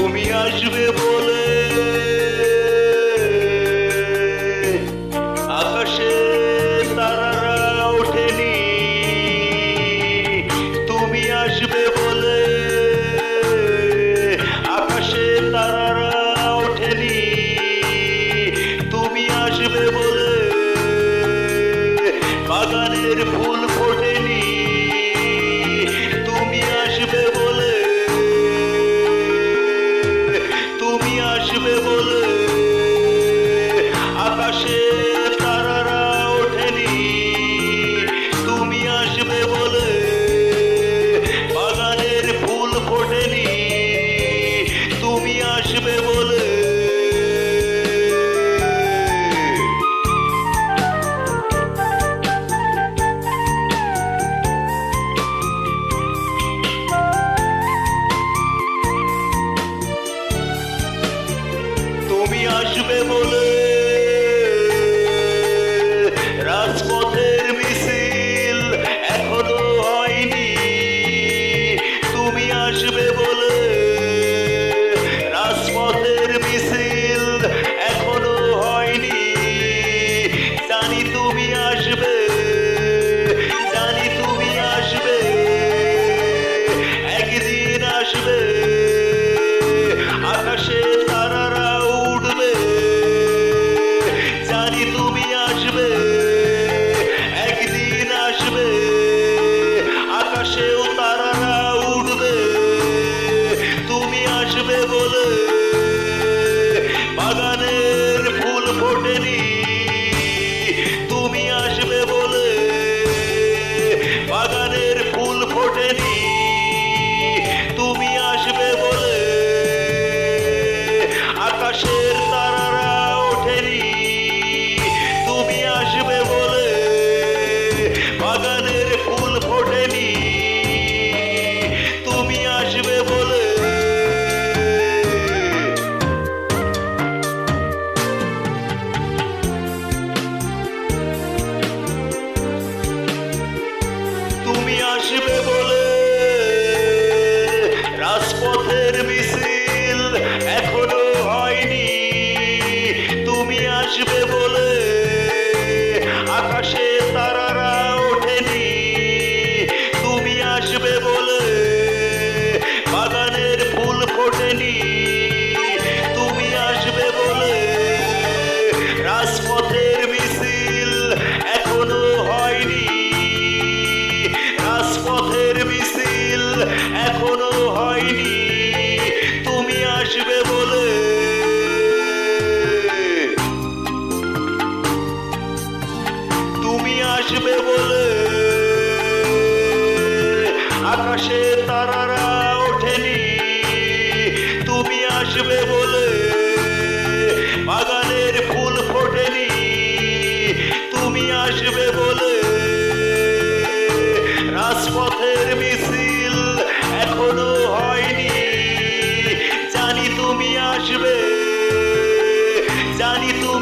তুমি আসবে বলে। আকাশে তারারা ওঠেনি। তুমি আসবে বলে। আকাশে তারারা ওঠেনি। তুমি আসবে বলে। বাগানের ফুল আসবে বলে আকাশে তারারা ওঠেনি। তুমি আসবে বলে me volé. nadie পথের মিছিল এখনও হয়নি। তুমি আসবে বলে। তুমি আসবে বলে। আকাশে তারা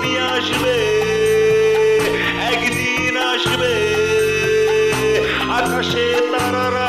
তুমি আসবে একদিন আসবে। আকাশে তারারা